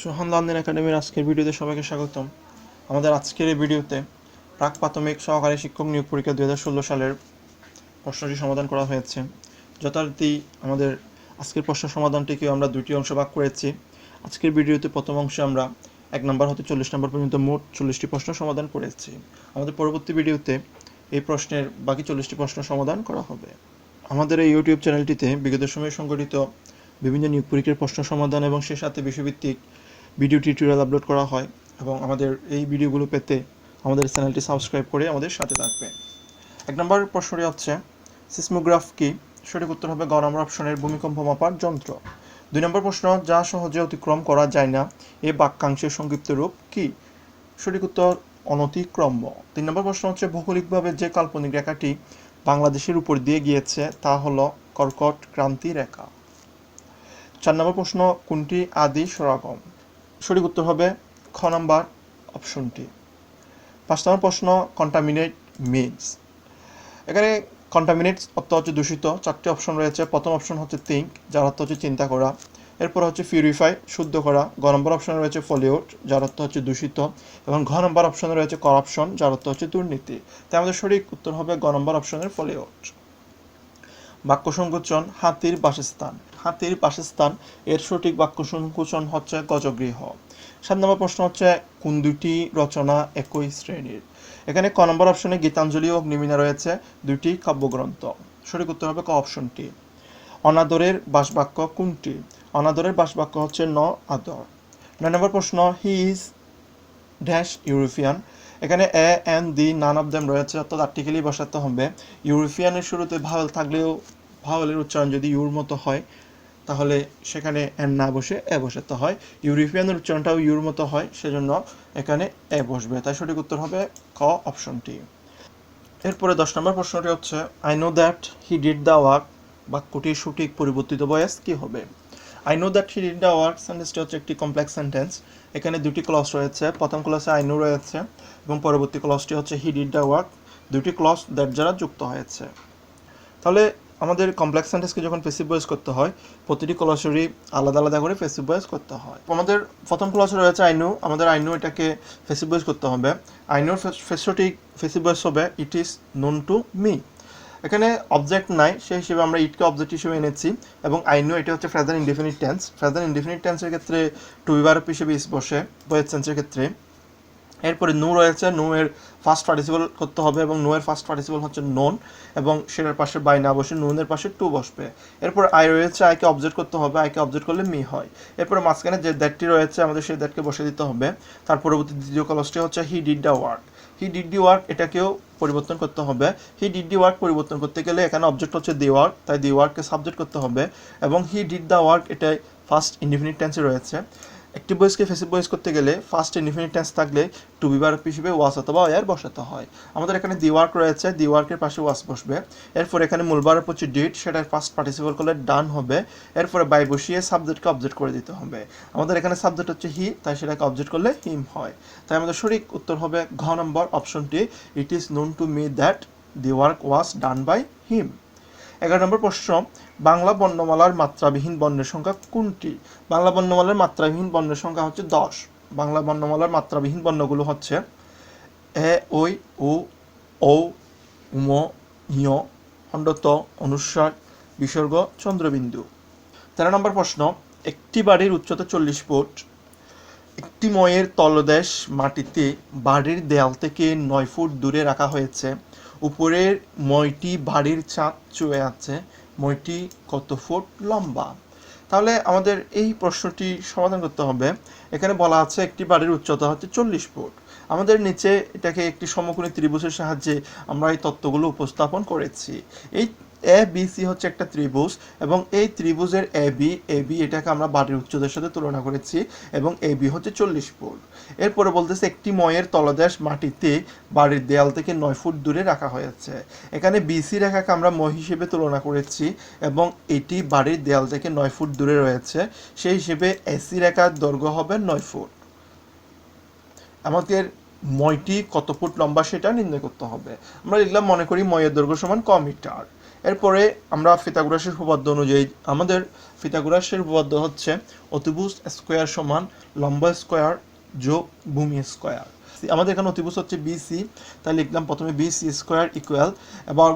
সোহান London একাডেমির আজকের ভিডিওতে সবাইকে স্বাগতম। আমাদের আজকের এই ভিডিওতে প্রাক প্রাথমিক সহকারী শিক্ষক নিয়োগ পরীক্ষা দুই হাজার ষোলো সালের প্রশ্নটি সমাধান করা হয়েছে। যথারীতি আমাদের আজকের প্রশ্ন সমাধানটিকে আমরা দুটি অংশ ভাগ করেছি। আজকের ভিডিওতে প্রথম অংশে আমরা এক নম্বর হতে চল্লিশ নম্বর পর্যন্ত মোট চল্লিশটি প্রশ্ন সমাধান করেছি। আমাদের পরবর্তী ভিডিওতে এই প্রশ্নের বাকি চল্লিশটি প্রশ্ন সমাধান করা হবে। আমাদের এই ইউটিউব চ্যানেলটিতে বিগত সময়ে সংগঠিত বিভিন্ন নিয়োগ পরীক্ষার প্রশ্ন সমাধান এবং সে সাথে বিষয়ভিত্তিক ভিডিও টিউটোরিয়াল আপলোড করা হয় এবং আমাদের এই ভিডিওগুলো পেতে আমাদের চ্যানেলটি সাবস্ক্রাইব করে আমাদের সাথে থাকবে। এক নম্বর প্রশ্নটি হচ্ছে সিসমোগ্রাফ কি? সঠিক উত্তর হবে গ নম্বর অপশনের ভূমিকম্প মাপার যন্ত্র। দুই নম্বর প্রশ্ন, যা সহজে অতিক্রম করা যায় না, এ বাক্যাংশের সংক্ষিপ্ত রূপ কি? সঠিক উত্তর, অনতিক্রম্য। তিন নম্বর প্রশ্ন হচ্ছে, ভৌগোলিকভাবে যে কাল্পনিক রেখাটি বাংলাদেশের উপর দিয়ে গিয়েছে, তা হলো কর্কট ক্রান্তি রেখা। চার নম্বর প্রশ্ন, কোনটি আদি সরাগম? সঠিক উত্তর হবে খ নাম্বার অপশনটি। পাঁচ নম্বর প্রশ্ন কন্টামিনেট মিনস এখানে কন্টামিনেট অর্থ হচ্ছে দূষিত, চারটি অপশন রয়েছে। প্রথম অপশন হচ্ছে থিঙ্ক যার অর্থ হচ্ছে চিন্তা করা। এরপর হচ্ছে পিউরিফাই শুদ্ধ করা। গ নম্বর অপশনে রয়েছে ফলিউড যার অর্থ হচ্ছে দূষিত। এবং ঘ নম্বর অপশনে রয়েছে করাপশন যার অর্থ হচ্ছে দুর্নীতি। তাই আমাদের সঠিক উত্তর হবে গ নম্বর অপশনের ফলিউড বাক্য সংকোচন, হাতির বাসস্থান। হাতির বাসস্থান। এর সঠিক বাক্য সংকোচন হচ্ছে গজগৃহ। সাত নম্বর প্রশ্ন হচ্ছে, কোন দুটি রচনা একই শ্রেণির? এখানে ক নম্বর অপশনে গীতাঞ্জলি ও অগ্নিমিনা রয়েছে দুটি কাব্যগ্রন্থ। সঠিক উত্তর হবে ক অপশনটি অনাদরের বাসবাক্য কোনটি? অনাদরের বাসবাক্য হচ্ছে ন, আদর। নয় নম্বর প্রশ্ন, হি ইজ ড্যাশ ইউরোপিয়ান। এখানে a, n, the, none of them রয়েছে, অর্থাৎ আর্টিকেলই বসাতে হবে। ইউরোপিয়ানের শুরুতে ভাওয়েল থাকলেও ভাওয়েলের উচ্চারণ যদি ইউর মতো হয় তাহলে সেখানে এন না বসে এ বসাতে হয়। ইউরোপিয়ানের উচ্চারণটাও ইউর মতো হয়, সেজন্য এখানে এ বসবে। তাই সঠিক উত্তর হবে ক অপশনটি। এরপরে দশ নম্বর প্রশ্নটি হচ্ছে I know that he did the work বাক্যটির সঠিক পরিবর্তিত বয়স কি হবে? I know that he did the work সেন্টেন্সটি হচ্ছে একটি কমপ্লেক্স সেন্টেন্স এখানে দুটি ক্লস রয়েছে। প্রথম ক্লসে আই রয়েছে এবং পরবর্তী ক্লসটি হচ্ছে হি ডিড দ্য ওয়ার্ক দুটি ক্লস দ্যাট যারা যুক্ত হয়েছে। তাহলে আমাদের কমপ্লেক্স সেন্টেন্সকে যখন পেসিভ ভয়েস করতে হয়, প্রতিটি ক্লসেরই আলাদা আলাদা করে পেসিভ ভয়েস করতে হয়। আমাদের প্রথম ক্লসে রয়েছে আইনু। আমাদের আইনু এটাকে পেসিভ ভয়েস করতে হবে। আইনুর ফেসোটিক পেসিভ ভয়েস হবে it is known to me এখানে অবজেক্ট নাই সেই হিসেবে আমরা ইটকে অবজেক্ট হিসেবে এনেছি এবং আইনু এটা হচ্ছে ফ্রেজার ইনডিফিনিট টেন্স ফ্রেজার ইনডিফিনিট টেন্সের ক্ষেত্রে টু বিভার হিসেবে ইস বসে বয়েস টেন্সের ক্ষেত্রে। এরপরে নু রয়েছে নু এর ফার্স্ট পার্টিসিপল করতে হবে এবং নো এর ফার্স্ট পার্টিসিপল হচ্ছে নন এবং সেটার পাশে বাই না বসে নুনের পাশে টু বসবে। এরপর আই রয়েছে আইকে অবজেক্ট করতে হবে আইকে অবজেক্ট করলে মি হয়। এরপরে মাঝখানে যে দ্যাটটি রয়েছে, আমাদের সেই দ্যাটকে বসে দিতে হবে। তার পরবর্তী দ্বিতীয় কলসটি হচ্ছে he did the work he did the work এটাকেও পরিবর্তন করতে হবে। হি ডিড ডি ওয়ার্ক পরিবর্তন করতে গেলে এখানে অবজেক্ট হচ্ছে দি ওয়ার্ক তাই দি ওয়ার্ককে সাবজেক্ট করতে হবে। এবং হি ডিড দ্য ওয়ার্ক এটাই ফার্স্ট ইনডিফিনিট টেন্সে রয়েছে। একটি বয়েসকে ফেসিভ বয়েস করতে গেলে ফার্স্ট ইনডিফিনিট টেন্স থাকলে টু বিবার হিসেবে ওয়াস অথবা ওয়ার বসাতে হয়। আমাদের এখানে দি ওয়ার্ক রয়েছে দি ওয়ার্কের পাশে ওয়াস বসবে। এরপর এখানে মূলবারের পর ডিট সেটার ফার্স্ট পার্টিসিপল করলে ডান হবে। এরপরে বাই বসিয়ে সাবজেক্টকে অবজেক্ট করে দিতে হবে। আমাদের এখানে সাবজেক্ট হচ্ছে হি তাই সেটাকে অবজেক্ট করলে হিম হয়। তাই আমাদের সঠিক উত্তর হবে ঘ নম্বর অপশনটি it is known to me that the work was done by him এগারো নম্বর প্রশ্ন, বাংলা বর্ণমালার মাত্রাবিহীন বর্ণের সংখ্যা কোনটি? বাংলা বর্ণমালার মাত্রাবিহীন বর্ণের সংখ্যা হচ্ছে দশ। বাংলা বর্ণমালার মাত্রাবিহীন বর্ণগুলো হচ্ছে এ ওই উ, ঔ, উম ইয় খণ্ডত অনুস্বার বিসর্গ, চন্দ্রবিন্দু। তেরো নম্বর প্রশ্ন, একটি বাড়ির উচ্চতা চল্লিশ ফুট। একটি ময়ের তলদেশ মাটিতে বাড়ির দেয়াল থেকে নয় ফুট দূরে রাখা হয়েছে। উপরের মইটি বাড়ির ছাদ চুয়ে আছে। মইটি কত ফুট লম্বা? তাহলে আমাদের এই প্রশ্নটি সমাধান করতে হবে। এখানে বলা আছে একটি বাড়ির উচ্চতা হচ্ছে চল্লিশ ফুট। আমাদের নিচে এটাকে একটি সমকোণী ত্রিভুজের সাহায্যে আমরা এই তত্ত্বগুলো উপস্থাপন করেছি। এই এ বি সি হচ্ছে একটা ত্রিভুজ এবং এই ত্রিভুজের এ বি এ বি এটাকে আমরা বাড়ির উচ্চতার সাথে তুলনা করেছি এবং এ বি হচ্ছে চল্লিশ ফুট। এরপরে বলতেছে একটি ময়ের তলদেশ মাটিতে বাড়ির দেয়াল থেকে নয় ফুট দূরে রাখা হয়েছে। এখানে বিসি রেখাকে আমরা মই হিসেবে তুলনা করেছি এবং এটি বাড়ির দেয়াল থেকে নয় ফুট দূরে রয়েছে, সেই হিসেবে এসি রেখার দৈর্ঘ্য হবে নয় ফুট। আমাদের ময়টি কত ফুট লম্বা সেটা নির্ণয় করতে হবে। আমরা লিখলাম মনে করি ময়ের দৈর্ঘ্য সমান ক মিটার। এরপরে আমরা ফিতাগুরাসের উপপাদ্য অনুযায়ী, আমাদের ফিতাগুরাসের উপপাদ্য হচ্ছে অতিভুজ স্কোয়ার সমান লম্বা স্কোয়ার যোগ ভূমি স্কোয়ার। আমাদের এখানে অতিভুজ হচ্ছে বিসি তাই লিখলাম প্রথমে বিসি স্কোয়ার ইকুয়াল এবং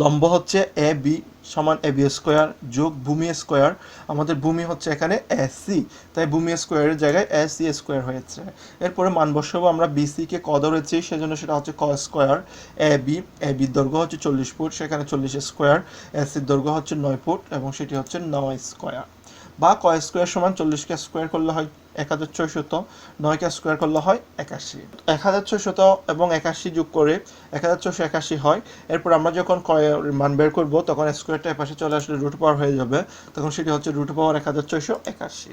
লম্ব হচ্ছে এ বি সমান এ বি স্কোয়ার যোগ ভূমি স্কোয়ার। আমাদের ভূমি হচ্ছে এখানে এ সি। তাই ভূমি স্কোয়ারের জায়গায় এ সি স্কোয়ার হয়েছে। এরপরে মান বসাবো আমরা বিসিকে ক ধরেছি, সেজন্য সেটা হচ্ছে ক স্কোয়ার। এ বি, এ বির দৈর্ঘ্য হচ্ছে চল্লিশ ফুট, সেখানে চল্লিশ স্কোয়ার। এ সির দৈর্ঘ্য হচ্ছে নয় ফুট এবং সেটি হচ্ছে নয় স্কোয়ার। বা ক স্কোয়ার সমান চল্লিশকে স্কোয়ার করলে হয় এক হাজার ছয়শত নয়কে স্কোয়ার করলে হয় একাশি। এক হাজার ছয়শত এবং একাশি যোগ করে এক হাজার ছয়শো একাশি হয়। এরপর আমরা যখন মান বের করব, তখন স্কোয়ারটা এপাশে চলে আসলে রুট পাওয়ার হয়ে যাবে। তখন সেটি হচ্ছে রুট পাওয়ার এক হাজার ছয়শো একাশি।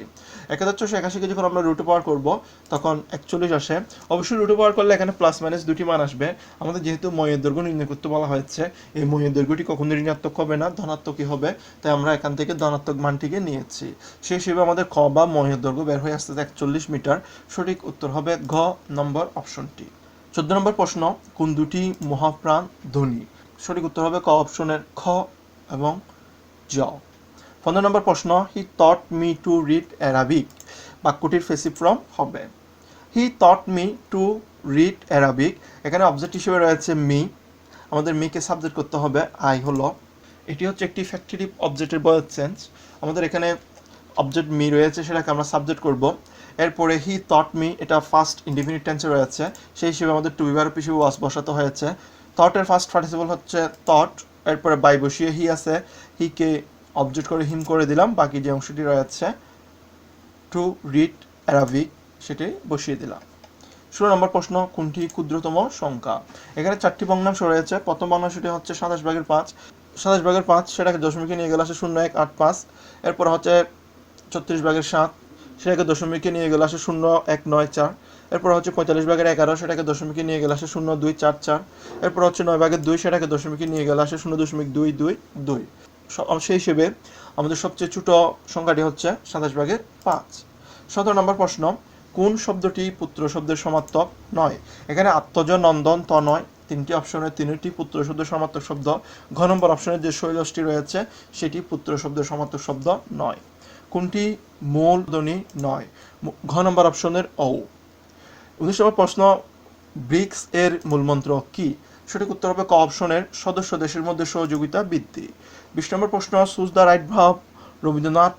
এক হাজার ছয়শো একাশিকে যখন আমরা রুট পাওয়ার করব, তখন একচল্লিশ আসে। অবশ্যই রুট পাওয়ার করলে এখানে প্লাস মাইনাস দুটি মান আসবে। আমাদের যেহেতু ময়ের দৈর্ঘ্য নির্ণয় করতে বলা হয়েছে, এই ময়ের দৈর্ঘ্যটি কখনো ঋণাত্মক হবে না ধনাত্মকই হবে। তাই আমরা এখান থেকে ধনাত্মক মানটিকে নিয়েছি। সেই হিসেবে আমাদের খ বা ময়ের দৈর্ঘ্য বের হয়ে আসতেছে একচল্লিশ মিটার, সঠিক উত্তর হবে ঘ নম্বর অপশনটি। চোদ্দ নম্বর প্রশ্ন, কোন দুটি মহাপ্রাণ ধ্বনি? সঠিক উত্তর হবে ক অপশনের খ এবং জ। পনেরো নম্বর প্রশ্ন, he taught me to read Arabic. বাক্যটির ফেসি ফ্রম হবে। He taught me to read Arabic. এখানে অবজেক্ট হিসেবে রয়েছে মি। আমাদের মিকে সাবজেক্ট করতে হবে, আই হলো। এটি হচ্ছে একটি ফ্যাক্টরি অবজেক্টের বয়ের চেঞ্জ আমাদের এখানে অবজেক্ট মি রয়েছে সেটাকে আমরা সাবজেক্ট করব। এরপরে হি থট মি এটা ফার্স্ট ইন্ডিফিনিট টেন্সে রয়েছে। সেই হিসেবে আমাদের টু বিভার হিসেবে ওয়াস বসাতে হয়েছে। থটের ফার্স্ট পার্টিসিপল হচ্ছে থট এরপরে বাই বসিয়ে হি আছে। হিকে অবজেক্ট করে হিম করে দিলাম, বাকি যে অংশটি রয়েছে টু রিড অ্যারাবিক সেটি বসিয়ে দিলাম। ষোলো নম্বর প্রশ্ন, কোনটি ক্ষুদ্রতম সংখ্যা? এখানে চারটি ভগ্নাংশ রয়েছে। প্রথম ভগ্নাংশটি হচ্ছে সাতাশ ভাগের পাঁচ। সাতাশ ভাগের পাঁচ, সেটাকে দশমিকে নিয়ে গেলে আসে শূন্য এক আট পাঁচ। এরপর হচ্ছে ছত্রিশ ভাগের সাত সেটাকে দশমিকে নিয়ে গেলে আসে শূন্য, এক, নয়, চার। এরপর হচ্ছে পঁয়তাল্লিশ ভাগের এগারো সেটাকে দশমিকে নিয়ে গেলে আসে শূন্য, দুই, চার চার। এরপর হচ্ছে নয় ভাগের দুই সেটাকে দশমিকে নিয়ে গেলে আসে শূন্য দশমিক দুই দুই দুই। সেই হিসেবে আমাদের সবচেয়ে ছোট সংখ্যাটি হচ্ছে সাতাশ ভাগের পাঁচ। সতেরো নম্বর প্রশ্ন, কোন শব্দটি পুত্র শব্দের সমার্থক নয়? এখানে আত্মজ, নন্দন ত নয় তিনটি অপশনের তিনটি পুত্র শব্দের সমার্থক শব্দ। ঘ নম্বর অপশনের যে শৈলসটি রয়েছে, সেটি পুত্র শব্দের সমার্থক শব্দ নয়। কোনটি মূল ধ্বনি নয়? ঘ নম্বর অপশনের ও উনিশ নম্বর প্রশ্ন, ব্রিক্স এর মূলমন্ত্র কি? সঠিক উত্তর হবে ক অপশনের সদস্য দেশের মধ্যে সহযোগিতা বৃদ্ধি। বিশ নম্বর প্রশ্ন, সুজ দ্য রাইট ভাব, Rabindranath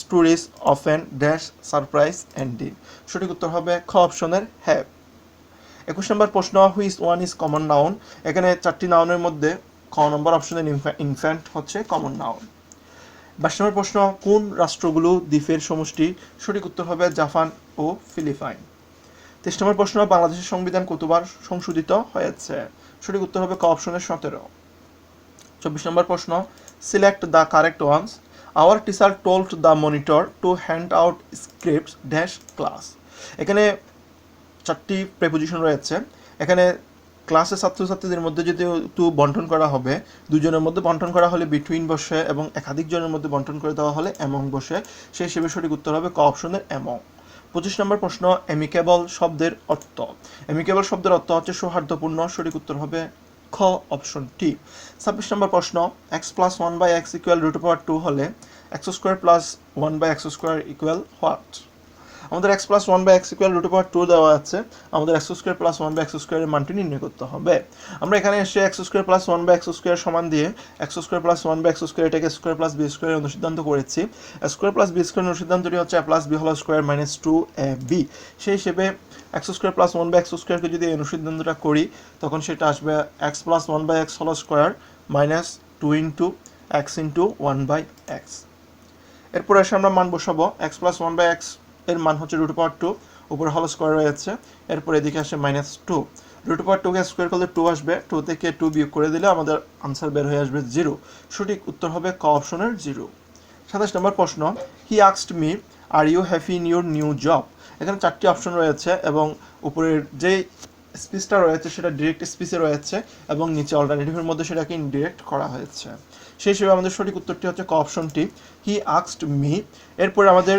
stories of an dash surprise ending. সঠিক উত্তর হবে খ অপশনের হ্যাভ একুশ নম্বর প্রশ্ন which one is common noun? এখানে চারটি নাউনের মধ্যে খ নম্বর অপশনের ইনফ্যান্ট হচ্ছে কমন নাউন। বাইশ নম্বর প্রশ্ন, কোন রাষ্ট্রগুলো দ্বীপের সমষ্টি সঠিক উত্তর হবে জাপান ও ফিলিপাইন? তেইশ নম্বর প্রশ্ন, বাংলাদেশের সংবিধান কতবার সংশোধিত হয়েছে? সঠিক উত্তর হবে ক অপশনের সতেরো। চব্বিশ নম্বর প্রশ্ন select the correct once our teacher told the monitor to hand out scripts dash class এখানে চারটি প্রেপোজিশন রয়েছে। এখানে ক্লাসে ছাত্রছাত্রীদের মধ্যে যদি একটু বন্টন করা হবে, দুজনের মধ্যে বন্টন করা হলে বিটুইন বসে এবং একাধিক জনের মধ্যে বন্টন করে দেওয়া হলে অ্যামং বসে, সেই হিসেবে সঠিক উত্তর হবে ক অপশনের অ্যামং পঁচিশ নম্বর প্রশ্ন এমিকেবল শব্দের অর্থ। এমিকেবল শব্দের অর্থ হচ্ছে সৌহার্দ্যপূর্ণ, সঠিক উত্তর হবে খ অপশন টি। ছাব্বিশ নম্বর প্রশ্ন x plus one by x equal root power two হলে x square plus one by x square equal what আমাদের x plus one by x square root power two দেওয়া আছে আমাদের x square plus one by x স্কোয়ারের মানটি নির্ণয় করতে হবে আমরা এখানে এসে x square plus one by x square সমান দিয়ে x square plus one by x square এটাকে স্কোয়ার প্লাস বি স্কোয়ার অনুসিদ্ধান্ত করেছি স্কোয়ার প্লাস বি স্কোয়ার অনুসিদ্ধান্তটি হচ্ছে plus b whole square minus two a b সেই হিসেবে x square plus one by x স্কোয়ারকে যদি এই অনুসিদ্ধান্তটা করি তখন সেটা আসবে x plus one by x whole square minus two into x into one by x এরপর এসে আমরা মান বসাবো x plus one by x এর মান হচ্ছে রুট পাওয়ার টু উপরে হল স্কোয়ার রয়েছে। এরপর এদিকে আসে মাইনাস টু রুট পাওয়ার টুকে স্কোয়ার করলে টু আসবে। টু থেকে টু বিয়োগ করে দিলে আমাদের আনসার বের হয়ে আসবে জিরো সঠিক উত্তর হবে ক অপশনের জিরো সাতাশ নম্বর প্রশ্ন he আক্সড me are you happy in your new job এখানে চারটি অপশন রয়েছে এবং উপরের যে স্পিচটা রয়েছে সেটা ডিরেক্ট স্পিচে রয়েছে এবং নিচে অল্টারনেটিভের মধ্যে সেটাকে ইনডিরেক্ট করা হয়েছে। সেই হিসেবে আমাদের সঠিক উত্তরটি হচ্ছে ক অপশনটি হি আক্সড মি এরপরে আমাদের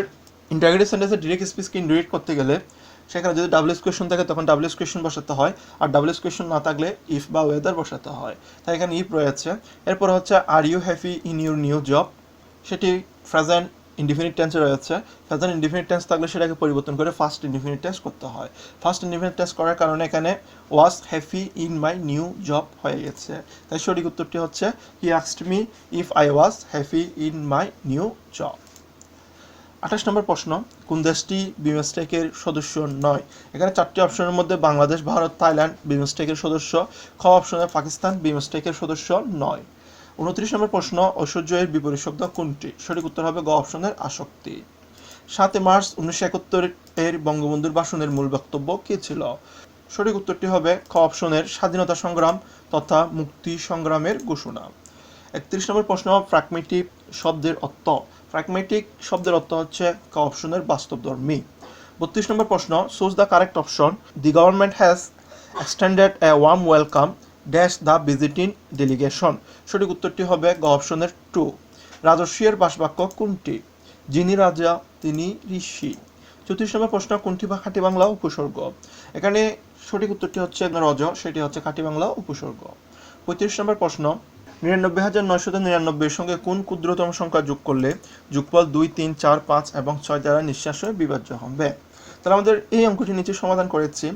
ইন্টারগ্রেটিভ সেন্টেন্সে ডিরেক্ট স্পিচকে ইনডিরেক্ট করতে গেলে সেখানে যদি ডাব্লিউএস কোয়েশন থাকে তখন ডাব্লিউএস কোয়েশন বসাতে হয়। আর ডাব্লিউএস কোয়েশন না থাকলে ইফ বা ওয়েদার বসাতে হয়। তাই এখানে ইফ রয়েছে। এরপর হচ্ছে are you happy in your new job সেটি প্রেজেন্ট ইনডিফিনিট টেন্সে রয়েছে। প্রেজেন্ট ইনডিফিনিট টেন্স থাকলে সেটাকে পরিবর্তন করে ফার্স্ট ইনডিফিনিট টেন্স করতে হয়। ফার্স্ট ইনডিফিনিট টেন্স করার কারণে এখানে was happy in my new job হয়ে গেছে। তাই সঠিক উত্তরটি হচ্ছে he asked me if I was happy in my new job আঠাশ নম্বর প্রশ্ন, কোন দেশটি বিমস্টেকের সদস্য নয়? এখানে চারটি অপশনের মধ্যে বাংলাদেশ, ভারত, থাইল্যান্ড বিমস্টেকের সদস্য। খ অপশনে পাকিস্তান বিমস্টেকের সদস্য নয়। উনত্রিশ নম্বর প্রশ্ন, ঐশ্বর্য এর বিপরীত শব্দ কোনটি? সঠিক উত্তর হবে গ অপশনের আসক্তি। সাতই মার্চ উনিশশো একাত্তর এর বঙ্গবন্ধুর ভাষণের মূল বক্তব্য কী ছিল? সঠিক উত্তরটি হবে খ অপশনের স্বাধীনতা সংগ্রাম তথা মুক্তি সংগ্রামের ঘোষণা। একত্রিশ নম্বর প্রশ্ন প্রাকমেটিক শব্দের অর্থ প্রাকমেটিক শব্দের অর্থ হচ্ছে ক অপশনের বাস্তবধর্মী বত্রিশ নম্বর প্রশ্ন choose the correct option the government has extended a warm welcome dash the visiting delegation সঠিক উত্তরটি হবে গ অপশনের টু। রাজস্বীয়ের বাসবাক্য কোনটি? যিনি রাজা, তিনি ঋষি। চৌত্রিশ নম্বর প্রশ্ন, কোনটি বা খাঁটি বাংলা উপসর্গ? এখানে সঠিক উত্তরটি হচ্ছে রজ সেটি হচ্ছে খাঁটি বাংলা উপসর্গ। পঁয়ত্রিশ নম্বর প্রশ্ন নিরানব্বই হাজার নয়শত নিরানব্বইয়ের সঙ্গে কোন ক্ষুদ্রতম সংখ্যা যোগ করলে যোগফল দুই, তিন, চার, পাঁচ এবং ছয় দ্বারা নিঃশ্বাস হয়ে বিভাজ্য হবে? তাহলে আমাদের এই অঙ্কটি নিচে সমাধান করেছি।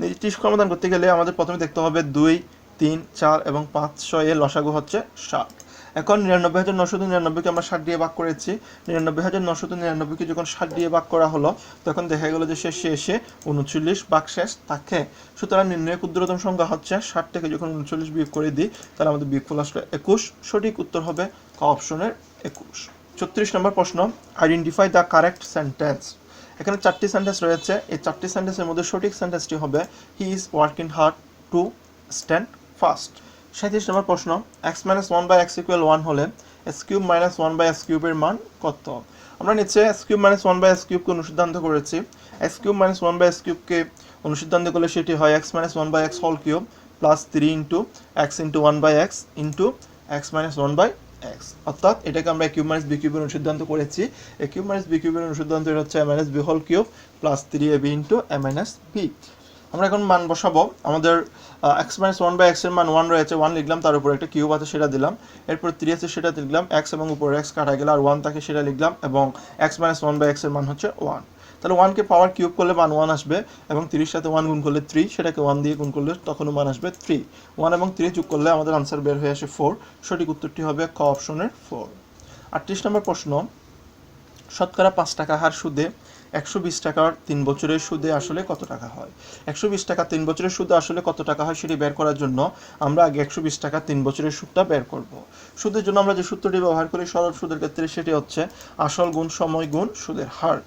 নিজেটি সমাধান করতে গেলে আমাদের প্রথমে দেখতে হবে দুই, তিন, চার এবং পাঁচ, ছয় এর লসাগু হচ্ছে ষাট এখন নিরানব্বই হাজার নশত নিরানব্বইকে আমরা ষাট দিয়ে ভাগ করেছি। নিরানব্বই হাজার নশত নিরানব্বইকে যখন ষাট দিয়ে ভাগ করা হলো, তখন দেখা গেলো যে শেষে এসে উনচল্লিশ ভাগ শেষ থাকে। সুতরাং নির্ণয় ক্ষুদ্রতম সংখ্যা হচ্ছে ষাট থেকে যখন উনচল্লিশ বিয়োগ করে দিই, তাহলে আমাদের বিয়োগফল আসলে একুশ। সঠিক উত্তর হবে ক অপশনের একুশ। ছত্রিশ নম্বর প্রশ্ন আইডেন্টিফাই দ্য কারেক্ট সেন্টেন্স এখানে চারটি সেন্টেন্স রয়েছে। এই চারটি সেন্টেন্সের মধ্যে সঠিক সেন্টেন্সটি হবে he is working hard to stand first সাঁত্রিশ নম্বর প্রশ্ন x minus one by x equal one হলে s cube minus one by s কিউবের মান কত? আমরা নিচে s cube minus one by s কিউবকে অনুসিদ্ধান্ত করেছি। X cube minus one by s কিউবকে অনুসিদ্ধান্ত করলে সেটি হয় x minus one by x whole cube plus three into x into one by x into x minus one by x অর্থাৎ এটাকে আমরা cube minus B কিউবের অনুসিদ্ধান্ত করেছি। এ কিউব মাইনাস বি কিউবের অনুসিদ্ধান্ত এটা হচ্ছে a minus b whole cube plus three a b into a minus b আমরা এখন মান বসাবো। আমাদের এক্স মাইনাস ওয়ান বাই এক্সের মান ওয়ান রয়েছে ওয়ান লিখলাম, তার উপরে একটা কিউব আছে, সেটা দিলাম। এরপর থ্রি আছে, সেটা লিখলাম এক্স এবং উপরে এক্স কাটা গেল, আর ওয়ান থাকে সেটা লিখলাম, এবং এক্স মাইনাস ওয়ান বাই এক্সের মান হচ্ছে ওয়ান তাহলে ওয়ানকে পাওয়ার কিউব করলে মান ওয়ান আসবে, এবং তিরিশ সাথে ওয়ান গুণ করলে থ্রি সেটাকে ওয়ান দিয়ে গুণ করলে তখনও মান আসবে থ্রি ওয়ান এবং থ্রি যোগ করলে আমাদের আনসার বের হয়ে আসে ফোর সঠিক উত্তরটি হবে ক অপশনের ফোর আটত্রিশ নম্বর প্রশ্ন, শতকরা পাঁচ টাকা হার সুদে একশো বিশ টাকার তিন বছরের সুদে আসলে কত টাকা হয়? একশো বিশ টাকা তিন বছরের সুদে আসলে কত টাকা হয় সেটি বের করার জন্য আমরা আগে একশো বিশ টাকা তিন বছরের সুদটা বের করব। সুদের জন্য আমরা যে সূত্রটি ব্যবহার করি সরল সুদের ক্ষেত্রে সেটি হচ্ছে আসল গুণ, সময় গুণ, সুদের হার।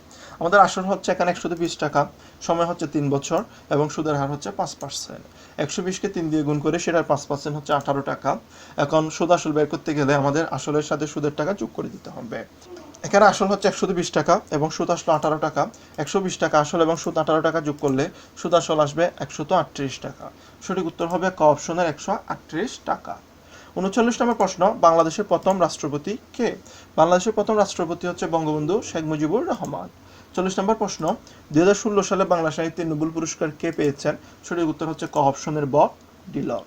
আমাদের আসল হচ্ছে এখানে একশো বিশ টাকা, সময় হচ্ছে তিন বছর এবং সুদের হার হচ্ছে পাঁচ পার্সেন্ট। একশো বিশকে তিন দিয়ে গুণ করে সেটার পাঁচ পার্সেন্ট হচ্ছে আঠারো টাকা। এখন সুদ আসল বের করতে গেলে আমাদের আসলের সাথে সুদের টাকা যোগ করে দিতে হবে। এখানে আসল হচ্ছে একশো বিশ টাকা এবং সুদ আসলো আঠারো টাকা। একশো বিশ টাকা আসল এবং সুদ আঠারো টাকা যোগ করলে সুদ আসল আসবে একশত আটত্রিশ টাকা। সঠিক উত্তর হবে ক অপশনের একশো আটত্রিশ টাকা। উনচল্লিশ নম্বর প্রশ্ন, বাংলাদেশের প্রথম রাষ্ট্রপতি কে? বাংলাদেশের প্রথম রাষ্ট্রপতি হচ্ছে বঙ্গবন্ধু শেখ মুজিবুর রহমান। চল্লিশ নম্বর প্রশ্ন, দুই হাজার ষোলো সালে বাংলা সাহিত্যে নোবেল পুরস্কার কে পেয়েছেন? সঠিক উত্তর হচ্ছে ক অপশনের ব, ডিলক।